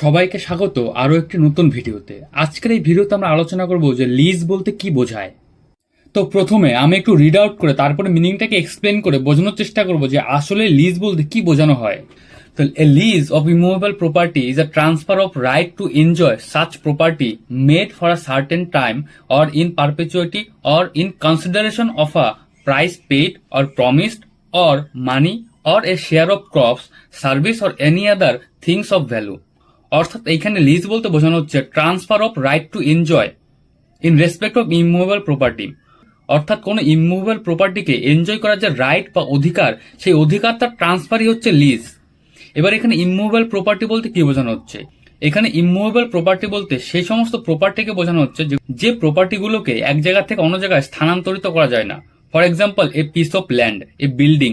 সবাইকে স্বাগত আরও একটি নতুন ভিডিওতে। আজকের এই ভিডিওতে আমরা আলোচনা করব যে লিজ বলতে কি বোঝায়। তো প্রথমে আমি একটু রিড আউট করে তারপরে মিনিংটাকে এক্সপ্লেন করে বোঝানোর চেষ্টা করব যে আসলে লিজ বলতে কি বোঝানো হয়। তো a lease of immovable property is a transfer of right to enjoy such property made for a certain time or in perpetuity or in consideration of a price paid or promised or money or a share of crops service or any other things of value অর্থাৎ এইখানে lease বলতে বোঝানো হচ্ছে transfer of right to enjoy in respect of immovable property. অর্থাৎ কোনো immovable প্রপার্টিকে enjoy করার যে right বা অধিকার, সেই অধিকার তার ট্রান্সফারই হচ্ছে লিজ। এবার এখানে ইমুভেবল প্রপার্টি বলতে কি বোঝানো হচ্ছে? এখানে ইমুভেবল প্রপার্টি বলতে সেই সমস্ত প্রপার্টিকে বোঝানো হচ্ছে যে- প্রপার্টিগুলোকে এক জায়গা থেকে অন্য জায়গায় স্থানান্তরিত করা যায় না। For example a piece of land a building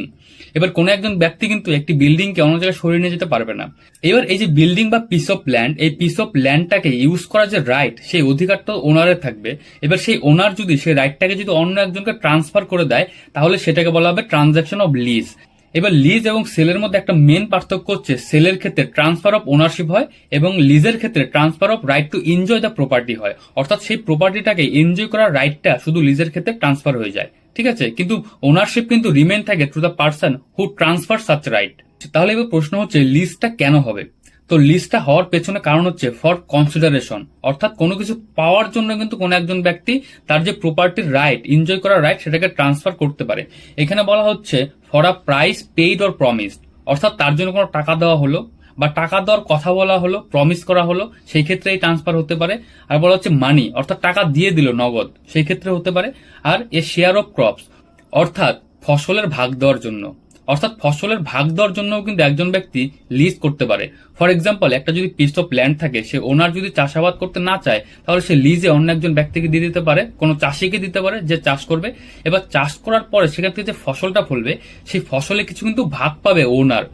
এবার কোনো একজন ব্যক্তি কিন্তু একটি বিল্ডিংকে অন্য জায়গায় সরিয়ে নিয়ে যেতে পারবে না। এবার এই যে বিল্ডিং বা পিস অফ ল্যান্ড এই পিস অফ ল্যান্ডটাকে ইউজ করার যে রাইট সেই অধিকারটা ওনারের থাকবে। এবার সেই ওনার যদি, সেই রাইটটাকে যদি অন্য একজনকে ট্রান্সফার করে দেয়, তাহলে সেটাকে বলা হবে ট্রানজাকশন অফ লিজ এবার লিজ এবং সেলের মধ্যে একটা মেন পার্থক্য হচ্ছে সেলের ক্ষেত্রে ট্রান্সফার অফ ওনারশিপ হয় এবং লিজের ক্ষেত্রে transfer of right to enjoy the property হয়। অর্থাৎ সেই প্রপার্টিটাকে এনজয় করার রাইটটা শুধু লিজের ক্ষেত্রে ট্রান্সফার হয়ে যায়। ঠিক আছে? কিন্তু ওনারশিপ কিন্তু রিমেন থাকে to the person who transfer such right তাহলে এবার প্রশ্ন হচ্ছে লিজটা কেন হবে? তো লিস্টটা হওয়ার পেছনে কারণ হচ্ছে ফর কনসিডারেশন অর্থাৎ কোনো কিছু পাওয়ার জন্য কিন্তু কোনো একজন ব্যক্তি তার যে প্রপার্টির রাইট এনজয় করার রাইট সেটাকে ট্রান্সফার করতে পারে। এখানে বলা হচ্ছে for a price paid or promised অর্থাৎ তার জন্য কোনো টাকা দেওয়া হলো বা টাকা দেওয়ার কথা বলা হলো প্রমিস করা হলো, সেই ক্ষেত্রে এই ট্রান্সফার হতে পারে। আর বলা হচ্ছে মানি অর্থাৎ টাকা দিয়ে দিল নগদ, সেই ক্ষেত্রে হতে পারে। আর এ শেয়ার অফ ক্রপস অর্থাৎ ফসলের ভাগ দেওয়ার জন্য। অর্থাৎ ফসলের ভাগ দেওয়ার জন্য কিন্তু একজন ব্যক্তি লিজ করতে পারে। ফর এক্সাম্পল একটা যদি পিস অফ ল্যান্ড থাকে, সে ওনার যদি চাষাবাদ করতে না চায়, তাহলে সে লিজে অন্য একজন ব্যক্তিকে দিয়ে দিতে পারে, কোনো চাষিকে দিতে পারে যে চাষ করবে। এবার চাষ করার পরে সেখান থেকে যে ফসলটা ফলবে, সেই ফসলে কিছু কিন্তু ভাগ পাবে ওনার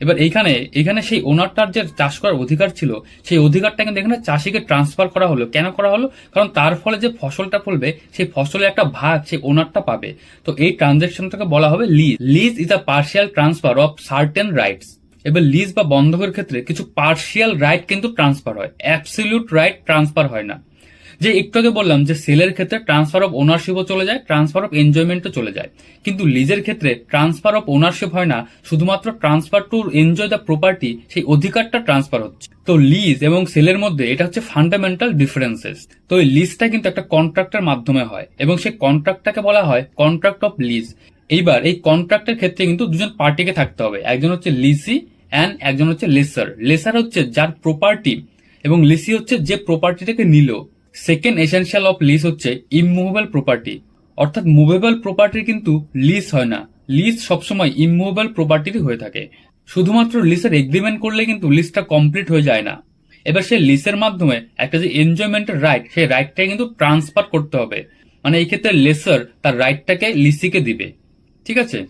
এবার এইখানে এখানে সেই ওনারটার যে চাষ করার অধিকার ছিল, সেই অধিকারটা কিন্তু এখানে চাষিকে ট্রান্সফার করা হলো। কেন করা হলো? কারণ তার ফলে যে ফসলটা ফলবে, সেই ফসলের একটা ভাগ সেই ওনারটা পাবে। তো এই ট্রানজাকশনটাকে বলা হবে lease lease is a partial transfer of certain rights এবার লিজ বা বন্ধকের ক্ষেত্রে কিছু পার্শিয়াল রাইট কিন্তু ট্রান্সফার হয়। অ্যাবসলিউট রাইট ট্রান্সফার হয় না। যে একটু আগে বললাম যে সেলের ক্ষেত্রে ট্রান্সফার অফ ওনারশিপও চলে যায় ট্রান্সফার অফ এনজয়মেন্টও চলে যায়। কিন্তু লিজের ক্ষেত্রে ট্রান্সফার অফ ওনারশিপ হয় না, শুধুমাত্র transfer to enjoy the property সেই অধিকারটা ট্রান্সফার হচ্ছে। তো লিজ এবং সেলের মধ্যে এটা হচ্ছে ফান্ডামেন্টাল ডিফারেন্সেস তো এই লিজটা কিন্তু একটা কন্ট্রাক্টের মাধ্যমে হয় এবং সেই কন্ট্রাক্টটাকে বলা হয় কন্ট্রাক্ট অফ লিজ এইবার এই কন্ট্রাক্টের ক্ষেত্রে কিন্তু দুজন পার্টিকে থাকতে হবে। একজন হচ্ছে লিসি অ্যান্ড একজন হচ্ছে লেসার লেসার হচ্ছে যার প্রপার্টি এবং লিসি হচ্ছে যে প্রপার্টিটাকে নিল। সেকেন্ড এসেনশিয়াল অফ লিস হচ্ছে ইমুভেবল প্রপার্টি অর্থাৎ মুভেবল প্রপার্টির কিন্তু লিস হয় না। লিস সবসময় ইমুভেবল প্রপার্টিরই হয়ে থাকে। শুধুমাত্র লিসের এগ্রিমেন্ট করলে কিন্তু লিস্টটা কমপ্লিট হয়ে যায় না। এবার সেই লিসের মাধ্যমে একটা যে এনজয়মেন্টের রাইট সেই রাইটটা কিন্তু ট্রান্সফার করতে হবে। মানে এই ক্ষেত্রে লেসার তার রাইটটাকে লিসিকে দিবে। ঠিক আছে?